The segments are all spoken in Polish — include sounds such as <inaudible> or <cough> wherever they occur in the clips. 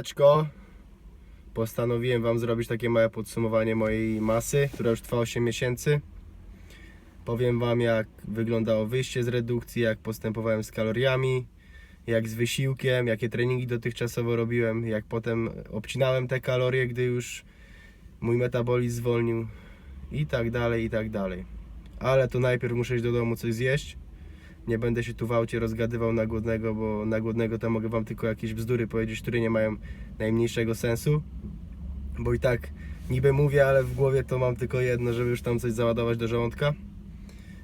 Siemaneczko. Postanowiłem Wam zrobić takie małe podsumowanie mojej masy, która już trwa 8 miesięcy. Powiem Wam, jak wyglądało wyjście z redukcji, jak postępowałem z kaloriami, jak z wysiłkiem, jakie treningi dotychczasowo robiłem, jak potem obcinałem te kalorie, gdy już mój metabolizm zwolnił i tak dalej, i tak dalej. Ale to najpierw muszę iść do domu coś zjeść. Nie będę się tu w aucie rozgadywał na głodnego, bo na głodnego to mogę wam tylko jakieś bzdury powiedzieć, które nie mają najmniejszego sensu. Bo i tak niby mówię, ale w głowie to mam tylko jedno, żeby już tam coś załadować do żołądka.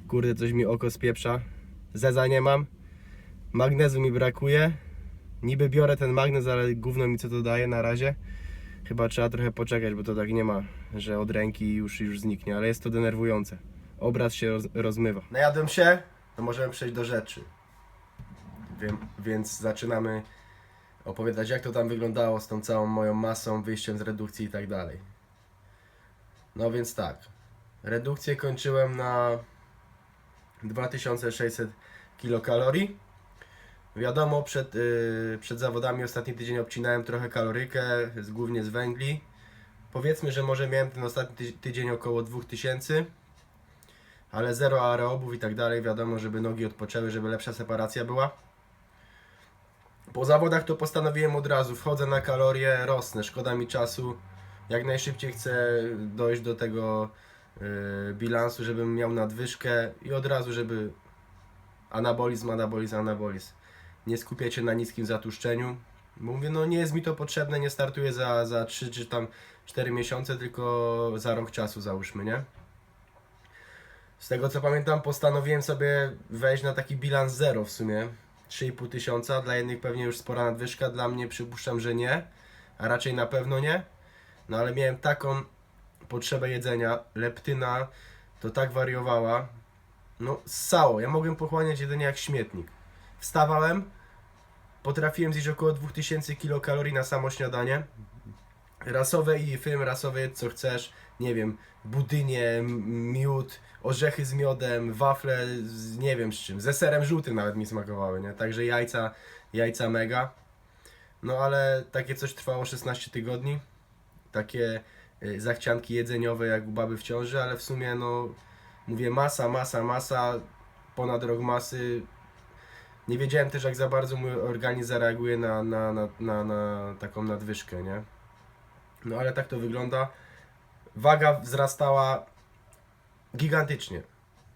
Kurde, coś mi oko spieprza. Zeza nie mam. Magnezu mi brakuje. Niby biorę ten magnez, ale gówno mi co to daje na razie. Chyba trzeba trochę poczekać, bo to tak nie ma, że od ręki już, już zniknie, ale jest to denerwujące. Obraz się roz, rozmywa. Najadłem się, to możemy przejść do rzeczy. Wiem, więc zaczynamy opowiadać, jak to tam wyglądało z tą całą moją masą, wyjściem z redukcji i tak dalej. No więc tak. Redukcję kończyłem na 2600 kilokalorii. Wiadomo, przed, yy, przed zawodami ostatni tydzień obcinałem trochę kalorykę, głównie z węgli. Powiedzmy, że może miałem ten ostatni ty- tydzień około 2000 ale zero aerobów i tak dalej, wiadomo, żeby nogi odpoczęły, żeby lepsza separacja była. Po zawodach to postanowiłem od razu, wchodzę na kalorie, rosnę, szkoda mi czasu. Jak najszybciej chcę dojść do tego yy, bilansu, żebym miał nadwyżkę i od razu, żeby anabolizm, anabolizm, anabolizm. Nie skupiać się na niskim zatłuszczeniu. Bo Mówię, no nie jest mi to potrzebne, nie startuję za, za 3 czy tam 4 miesiące, tylko za rok czasu załóżmy, nie? Z tego co pamiętam, postanowiłem sobie wejść na taki bilans zero w sumie. 3,5 tysiąca, dla jednych pewnie już spora nadwyżka, dla mnie przypuszczam, że nie, a raczej na pewno nie. No ale miałem taką potrzebę jedzenia, leptyna to tak wariowała, no ssało, ja mogłem pochłaniać jedynie jak śmietnik. Wstawałem, potrafiłem zjeść około 2000 kilokalorii na samo śniadanie. Rasowe i film, rasowe jedz co chcesz, nie wiem, budynie, miód, orzechy z miodem, wafle z nie wiem z czym, ze serem żółtym nawet mi smakowały, nie? Także jajca, jajca mega. No ale takie coś trwało 16 tygodni. Takie y, zachcianki jedzeniowe jak u baby w ciąży, ale w sumie no mówię masa, masa, masa, ponad rok masy. Nie wiedziałem też jak za bardzo mój organizm zareaguje na, na, na, na, na taką nadwyżkę, nie? No ale tak to wygląda. Waga wzrastała gigantycznie.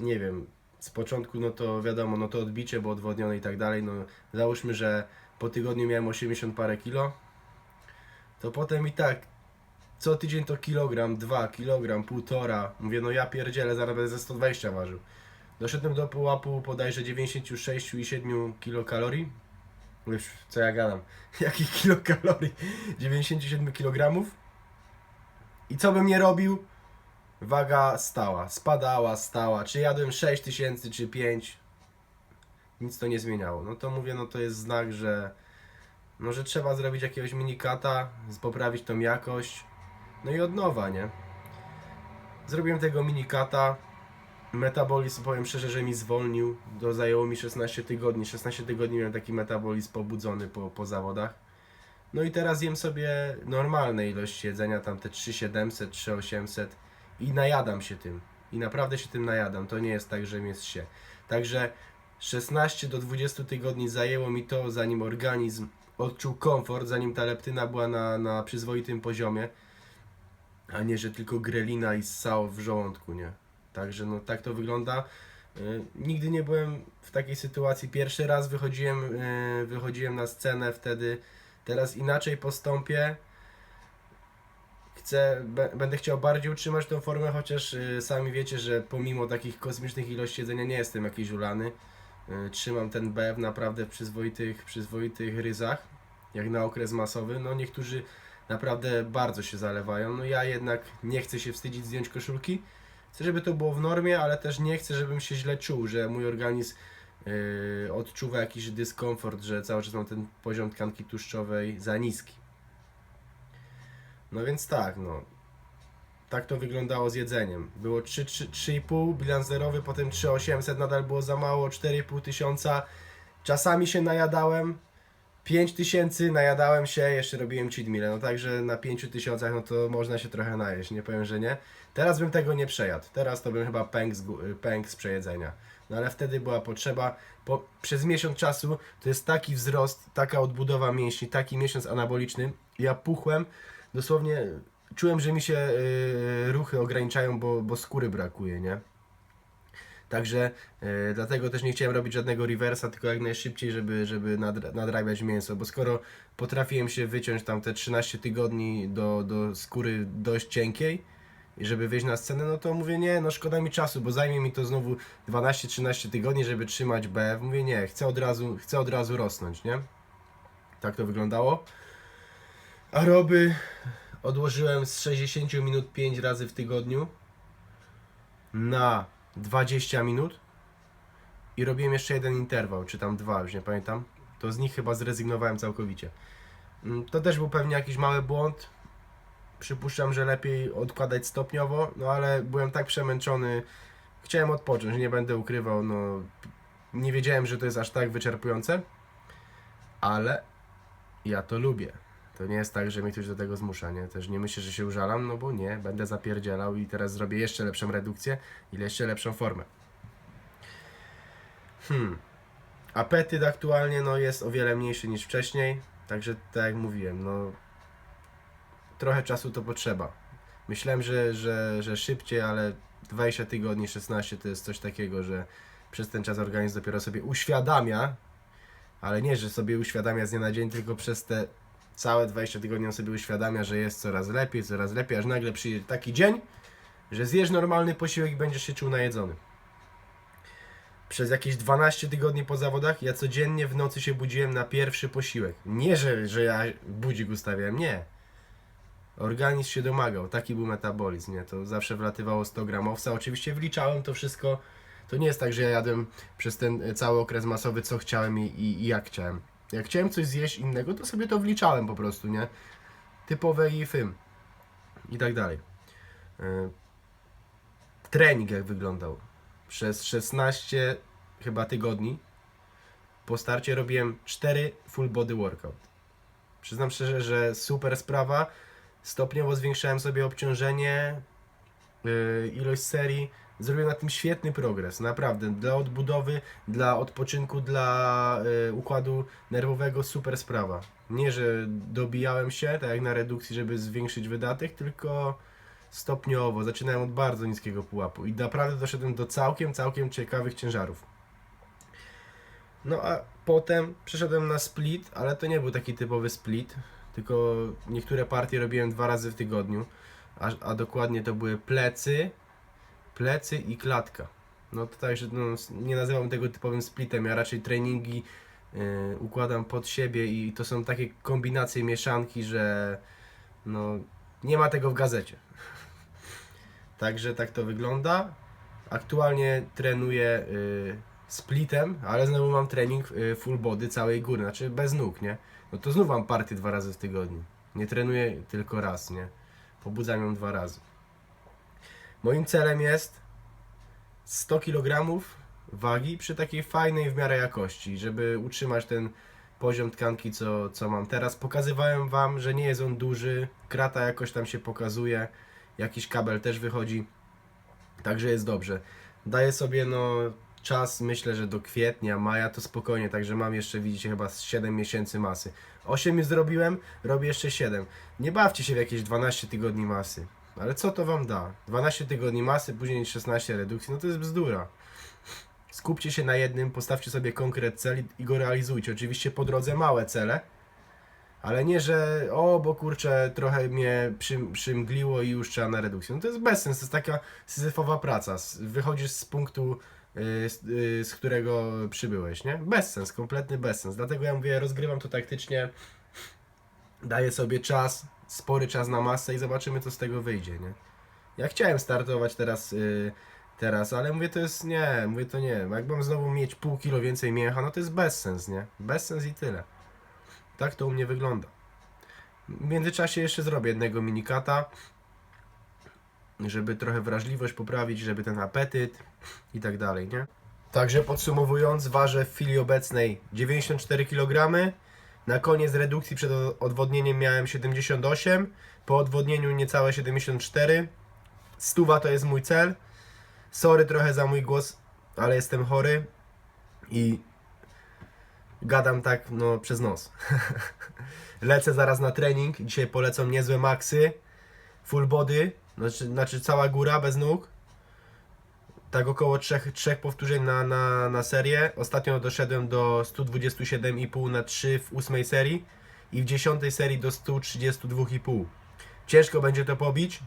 Nie wiem, z początku no to wiadomo, no to odbicie, bo odwodnione i tak dalej. No załóżmy, że po tygodniu miałem 80 parę kilo. To potem i tak co tydzień to kilogram, 2 kilogram, półtora. Mówię, no ja pierdzielę, zaraz będę ze 120 ważył. Doszedłem do pułapu bodajże 96 i 7 kilokalorii. Wiesz, co ja gadam? <laughs> Jakich kilokalorii? 97 kilogramów. I co bym nie robił? Waga stała, spadała, stała. Czy jadłem 6000 czy 5? Nic to nie zmieniało. No to mówię, no to jest znak, że no, że trzeba zrobić jakiegoś minikata, poprawić tą jakość. No i od nowa, nie? Zrobiłem tego minikata. Metabolizm, powiem szczerze, że mi zwolnił. To zajęło mi 16 tygodni. 16 tygodni miałem taki metabolizm pobudzony po, po zawodach. No i teraz jem sobie normalne ilości jedzenia, tam te 3700, 3800 i najadam się tym. I naprawdę się tym najadam. To nie jest tak, że mi jest się. Także 16 do 20 tygodni zajęło mi to, zanim organizm odczuł komfort, zanim ta leptyna była na, na przyzwoitym poziomie, a nie, że tylko grelina i ssał w żołądku, nie? Także no tak to wygląda. Y, Nigdy nie byłem w takiej sytuacji. Pierwszy raz wychodziłem, y, wychodziłem na scenę wtedy. Teraz inaczej postąpię. Chcę, będę chciał bardziej utrzymać tą formę, chociaż y, sami wiecie, że pomimo takich kosmicznych ilości jedzenia nie jestem jakiś ulany. Trzymam ten BF naprawdę w przyzwoitych, przyzwoitych ryzach, jak na okres masowy. No niektórzy naprawdę bardzo się zalewają. No ja jednak nie chcę się wstydzić zdjąć koszulki. Chcę, żeby to było w normie, ale też nie chcę, żebym się źle czuł, że mój organizm yy, odczuwa jakiś dyskomfort, że cały czas mam ten poziom tkanki tłuszczowej za niski. No więc tak, no. Tak to wyglądało z jedzeniem. Było 3, 3, 3,5, bilans zerowy, potem 3,800, nadal było za mało, 4,5 tysiąca. Czasami się najadałem. 5 tysięcy, najadałem się, jeszcze robiłem cheat meal, no także na 5 tysiącach, no to można się trochę najeść, nie powiem, że nie. Teraz bym tego nie przejadł, teraz to bym chyba pękł z, pękł z przejedzenia. No ale wtedy była potrzeba, po, przez miesiąc czasu to jest taki wzrost, taka odbudowa mięśni, taki miesiąc anaboliczny, ja puchłem, dosłownie czułem, że mi się y, ruchy ograniczają, bo, bo skóry brakuje, nie? Także e, dlatego też nie chciałem robić żadnego reversa, tylko jak najszybciej, żeby, żeby nadra- nadrabiać mięso, bo skoro potrafiłem się wyciąć tam te 13 tygodni do, do skóry dość cienkiej i żeby wyjść na scenę, no to mówię nie, no szkoda mi czasu, bo zajmie mi to znowu 12-13 tygodni, żeby trzymać BF. Mówię nie, chcę od razu, chcę od razu rosnąć, nie? Tak to wyglądało. Aroby odłożyłem z 60 minut 5 razy w tygodniu na 20 minut i robiłem jeszcze jeden interwał, czy tam dwa, już nie pamiętam. To z nich chyba zrezygnowałem całkowicie. Mm, To też był pewnie jakiś mały błąd. Przypuszczam, że lepiej odkładać stopniowo, no ale byłem tak przemęczony. Chciałem odpocząć, nie będę ukrywał, no nie wiedziałem, że to jest aż tak wyczerpujące, ale ja to lubię. To nie jest tak, że mnie ktoś do tego zmusza, nie? Też nie myślę, że się użalam, no bo nie, będę zapierdzielał i teraz zrobię jeszcze lepszą redukcję i jeszcze lepszą formę. Hmm. Apetyt aktualnie no, jest o wiele mniejszy niż wcześniej, także tak jak mówiłem, no trochę czasu to potrzeba. Myślałem, że, że, że szybciej, ale 20 tygodni, 16 to jest coś takiego, że przez ten czas organizm dopiero sobie uświadamia, ale nie, że sobie uświadamia z dnia na dzień, tylko przez te całe 20 tygodni on sobie uświadamia, że jest coraz lepiej, coraz lepiej, aż nagle przyjdzie taki dzień, że zjesz normalny posiłek i będziesz się czuł najedzony. Przez jakieś 12 tygodni po zawodach ja codziennie w nocy się budziłem na pierwszy posiłek. Nie, że, że ja budzik ustawiałem, nie. Organizm się domagał, taki był metabolizm, nie? To zawsze wlatywało 100 gramowca. Oczywiście wliczałem to wszystko. To nie jest tak, że ja jadłem przez ten cały okres masowy co chciałem i, i, i jak chciałem. Jak chciałem coś zjeść innego, to sobie to wliczałem po prostu, nie? Typowe i fym. I tak dalej. E, Trening jak wyglądał. Przez 16 chyba tygodni po starcie robiłem 4 full body workout. Przyznam szczerze, że super sprawa. Stopniowo zwiększałem sobie obciążenie, ilość serii. Zrobiłem na tym świetny progres, naprawdę. Dla odbudowy, dla odpoczynku, dla yy, układu nerwowego super sprawa. Nie, że dobijałem się, tak jak na redukcji, żeby zwiększyć wydatek, tylko stopniowo. Zaczynałem od bardzo niskiego pułapu i naprawdę doszedłem do całkiem, całkiem ciekawych ciężarów. No a potem przeszedłem na split, ale to nie był taki typowy split, tylko niektóre partie robiłem dwa razy w tygodniu, a, a dokładnie to były plecy, plecy i klatka. No to także no, nie nazywam tego typowym splitem, ja raczej treningi y, układam pod siebie i to są takie kombinacje, mieszanki, że no nie ma tego w gazecie. <laughs> Także tak to wygląda. Aktualnie trenuję y, splitem, ale znowu mam trening y, full body całej góry, znaczy bez nóg, nie? No to znów mam partię dwa razy w tygodniu. Nie trenuję tylko raz, nie? Pobudzam ją dwa razy. Moim celem jest 100 kg wagi przy takiej fajnej w miarę jakości, żeby utrzymać ten poziom tkanki, co, co mam teraz. Pokazywałem Wam, że nie jest on duży, krata jakoś tam się pokazuje, jakiś kabel też wychodzi, także jest dobrze. Daję sobie no czas, myślę, że do kwietnia, maja to spokojnie, także mam jeszcze, widzicie, chyba z 7 miesięcy masy. 8 już zrobiłem, robię jeszcze 7. Nie bawcie się w jakieś 12 tygodni masy. Ale co to wam da? 12 tygodni masy, później 16 redukcji, no to jest bzdura. Skupcie się na jednym, postawcie sobie konkret cel i- go realizujcie. Oczywiście po drodze małe cele, ale nie, że o, bo kurczę, trochę mnie przym, przymgliło i już trzeba na redukcję. No to jest bez sensu, to jest taka syzyfowa praca. Wychodzisz z punktu, z, y, z którego przybyłeś, nie? Bezsens, kompletny bezsens. Dlatego ja mówię, rozgrywam to taktycznie, daję sobie czas, spory czas na masę i zobaczymy, co z tego wyjdzie, nie? Ja chciałem startować teraz, y, teraz, ale mówię, to jest nie, mówię, to nie. Jakbym znowu mieć pół kilo więcej mięcha, no to jest bezsens, nie? Bezsens i tyle. Tak to u mnie wygląda. W międzyczasie jeszcze zrobię jednego minikata, żeby trochę wrażliwość poprawić, żeby ten apetyt i tak dalej, nie? Także podsumowując, ważę w chwili obecnej 94 kg Na koniec redukcji przed odwodnieniem miałem 78, po odwodnieniu niecałe 74. Stuwa to jest mój cel. Sorry trochę za mój głos, ale jestem chory i gadam tak no przez nos. <laughs> Lecę zaraz na trening. Dzisiaj polecą niezłe maksy. Full body, znaczy, znaczy cała góra bez nóg. Tak około trzech, trzech powtórzeń na, na, na serię. Ostatnio doszedłem do 127,5 na 3 w ósmej serii i w dziesiątej serii do 132,5. Ciężko będzie to pobić.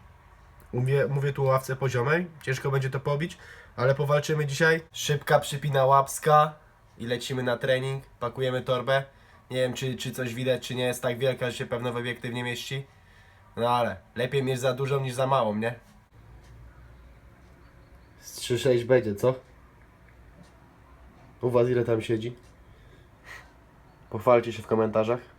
Mówię, mówię tu o ławce poziomej. Ciężko będzie to pobić, ale powalczymy dzisiaj. Szybka przypina łapska i lecimy na trening. Pakujemy torbę. Nie wiem, czy, czy coś widać, czy nie jest tak wielka, że się pewno w obiektyw nie mieści. No ale lepiej mieć za dużą niż za małą, nie? Z 3,6 będzie, co? U was ile tam siedzi? Pochwalcie się w komentarzach.